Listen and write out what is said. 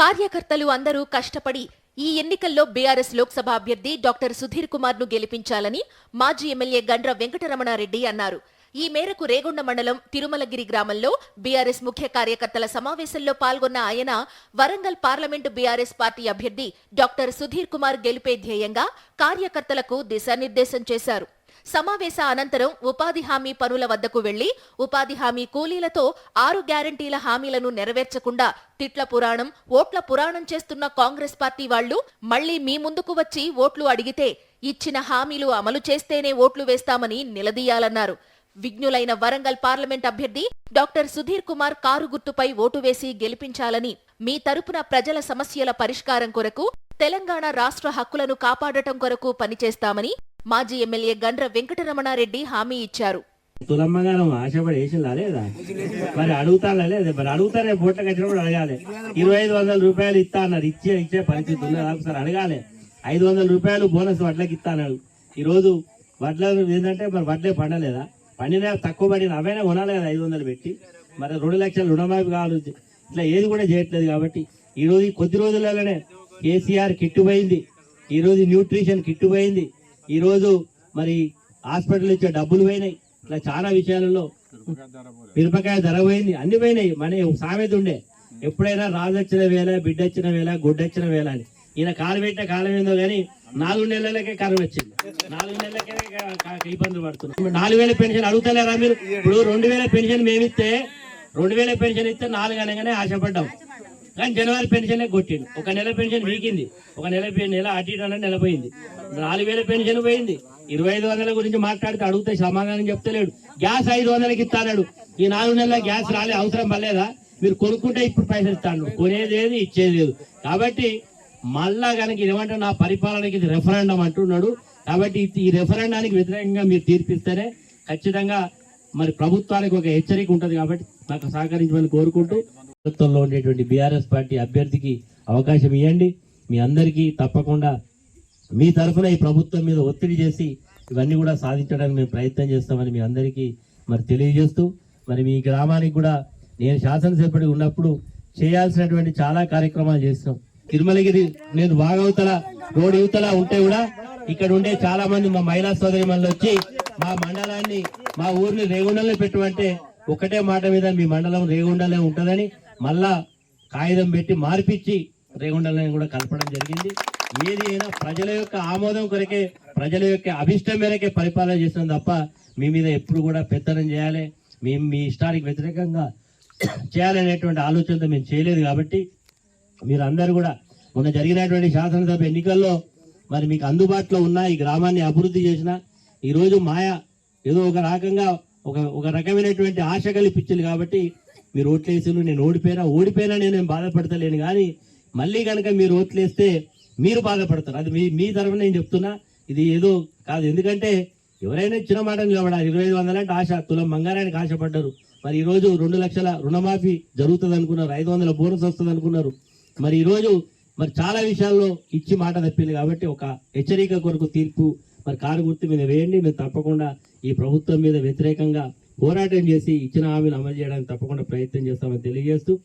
కార్యకర్తలు అందరూ కష్టపడి ఈ ఎన్నికల్లో బీఆర్ఎస్ లోక్సభ అభ్యర్థి డాక్టర్ సుధీర్ కుమార్ను గెలిపించాలని మాజీ ఎమ్మెల్యే గండ్ర వెంకటరమణారెడ్డి అన్నారు. ఈ మేరకు రేగొండ మండలం తిరుమలగిరి గ్రామంలో బీఆర్ఎస్ ముఖ్య కార్యకర్తల సమావేశంలో పాల్గొన్న ఆయన వరంగల్ పార్లమెంటు బీఆర్ఎస్ పార్టీ అభ్యర్థి డాక్టర్ సుధీర్ కుమార్ గెలిపే ధ్యేయంగా కార్యకర్తలకు దిశానిర్దేశం చేశారు. సమావేశ అనంతరం ఉపాధి హామీ పనుల వద్దకు వెళ్ళి ఉపాధి హామీ కూలీలతో ఆరు గ్యారంటీల హామీలను నెరవేర్చకుండా తిట్ల పురాణం ఓట్ల పురాణం చేస్తున్న కాంగ్రెస్ పార్టీ వాళ్ళు మళ్ళీ మీ ముందుకు వచ్చి ఓట్లు అడిగితే ఇచ్చిన హామీలు అమలు చేస్తేనే ఓట్లు వేస్తామని నిలదీయాలన్నారు. విజ్ఞులైన వరంగల్ పార్లమెంట్ అభ్యర్థి డాక్టర్ సుధీర్ కుమార్ కారు గుర్తుపై ఓటు వేసి గెలిపించాలని మీ తరపున ప్రజల సమస్యల పరిష్కారం కొరకు తెలంగాణ రాష్ట్ర హక్కులను కాపాడటం కొరకు పనిచేస్తామని మాజీ ఎమ్మెల్యే గండ్ర వెంకటరమణారెడ్డి హామీ ఇచ్చారు. తులమ్మగారం ఆశపడి వేసిందా లేదా? మరి అడుగుతానా లేదా? మరి అడుగుతారే బోట్లకు వచ్చినప్పుడు అడగాలి. ఇరవై ఐదు వందల రూపాయలు ఇస్తా అన్నారు. ఇచ్చే ఇచ్చే పరిస్థితి ఉన్నదా ఒకసారి అడగాలి. ఐదు వందల రూపాయలు బోనస్ వడ్లకి ఇస్తా అన్నాడు. ఈరోజు వడ్ల ఏంటంటే మరి వడ్లే పండలేదా? పండిన తక్కువ పడిన అవైనా కొనాలి కదా ఐదు వందలు పెట్టి. మరి రెండు లక్షలు రుణమాఫీ కావాలి. ఇట్లా ఏది కూడా చేయట్లేదు కాబట్టి ఈరోజు కొద్ది రోజులలోనే కేసీఆర్ కిట్టు పోయింది ఈరోజు న్యూట్రిషన్ కిట్టు పోయింది ఈరోజు మరి హాస్పిటల్ ఇచ్చే డబ్బులు పోయినాయి. ఇట్లా చాలా విషయాలలో మిరపకాయ ధర పోయింది. అన్ని పోయినాయి. మన ఒక సామెత ఉండే. ఎప్పుడైనా రాజొచ్చిన వేళ బిడ్డొచ్చిన వేళ గుడ్డొచ్చిన వేళ అని. ఈయన కాలు పెట్టిన కాలం ఏందో కానీ నాలుగు నెలలకే కరువు వచ్చింది. నాలుగు నెలలకే ఇబ్బందులు పడుతున్నాం. నాలుగు వేల పెన్షన్ అడుగుతలేరా మీరు? ఇప్పుడు రెండు వేల పెన్షన్ మేమిస్తే రెండు వేల పెన్షన్ ఇస్తే నాలుగు అనగానే ఆశపడ్డాం. కానీ జనవరి పెన్షన్ కొట్టిండు. ఒక నెల పెన్షన్ వీకింది. ఒక నెల నెల అటు ఇటు నెల పోయింది నాలుగు వేల పెన్షన్ పోయింది. ఇరవై ఐదు వందల గురించి మాట్లాడితే అడిగితే సమాధానం చెప్తలేడు. గ్యాస్ ఐదు వందలకి ఇస్తాడు ఈ నాలుగు నెలల గ్యాస్ రాలే అవసరం పర్లేదా మీరు కొనుక్కుంటే ఇప్పుడు పైసలు ఇస్తాడు కొనేది ఇచ్చేది లేదు. కాబట్టి మళ్ళా కనుక ఏమంటే నా పరిపాలనకి ఇది రెఫరెండం అంటున్నాడు. కాబట్టి ఈ- రెఫరెండానికి వ్యతిరేకంగా మీరు తీర్పిస్తేనే ఖచ్చితంగా మరి ప్రభుత్వానికి ఒక హెచ్చరిక ఉంటుంది కాబట్టి నాకు సహకరించమని కోరుకుంటూ ప్రభుత్వంలో ఉండేటువంటి బీఆర్ఎస్ పార్టీ అభ్యర్థికి అవకాశం ఇవ్వండి. మీ అందరికీ తప్పకుండా మీ తరఫున ఈ ప్రభుత్వం మీద ఒత్తిడి చేసి ఇవన్నీ కూడా సాధించడానికి మేము ప్రయత్నం చేస్తామని మీ అందరికీ మరి తెలియజేస్తూ మరి మీ గ్రామానికి కూడా నేను శాసనసభ్యుడిగా ఉన్నప్పుడు చేయాల్సినటువంటి చాలా కార్యక్రమాలు చేస్తున్నాం తిరుమలగిరి నేను బాగవతల రోడ్ యువతల ఉంటే కూడా ఇక్కడ ఉండే చాలా మంది మా మహిళా సోదరి వచ్చి మా మండలాన్ని మా ఊరిని రేగుండలో పెట్టమంటే ఒకటే మాట మీద మీ మండలం రేగుండలే ఉంటుందని మళ్ళా కాగితం పెట్టి మార్పిచ్చి రేగుండలని కూడా కలపడం జరిగింది. ఏది అయినా ప్రజల యొక్క ఆమోదం కొరకే ప్రజల యొక్క అభిష్టం మేరకే పరిపాలన చేస్తున్నాం తప్ప మీ మీద ఎప్పుడు కూడా పెత్తనం చేయాలి. మేము మీ ఇష్టానికి వ్యతిరేకంగా చేయాలనేటువంటి ఆలోచనతో మేము చేయలేదు కాబట్టి మీరు అందరు కూడా మొన్న జరిగినటువంటి శాసనసభ ఎన్నికల్లో మరి మీకు అందుబాటులో ఉన్న ఈ గ్రామాన్ని అభివృద్ధి చేసిన ఈరోజు మాయ ఏదో ఒక రకంగా ఒక ఒక రకమైనటువంటి ఆశ కల్పించింది కాబట్టి మీరు ఓట్లేసారు నేను ఓడిపోయినా ఓడిపోయినా నేను బాధపడతలేను కానీ మళ్ళీ కనుక మీరు ఓట్లేస్తే మీరు బాధపడతారు. అది మీ మీ తరఫున నేను చెప్తున్నా ఇది ఏదో కాదు. ఎందుకంటే ఎవరైనా ఇచ్చిన మాట నిలబడాలి ఇరవై ఐదు వందలంటే ఆశ తులం బంగారానికి ఆశపడ్డారు. మరి ఈరోజు రెండు లక్షల రుణమాఫీ జరుగుతుంది అనుకున్నారు ఐదు వందల బోనస్ వస్తుంది అనుకున్నారు మరి ఈరోజు మరి చాలా విషయాల్లో ఇచ్చి మాట తప్పింది కాబట్టి ఒక హెచ్చరిక కొరకు తీర్పు మరి కారు గుర్తు మీద వేయండి. మేము తప్పకుండా ఈ ప్రభుత్వం మీద వ్యతిరేకంగా పోరాటం చేసి ఇచ్చిన హామీలు అమలు చేయడానికి తప్పకుండా ప్రయత్నం చేస్తామని తెలియజేస్తూ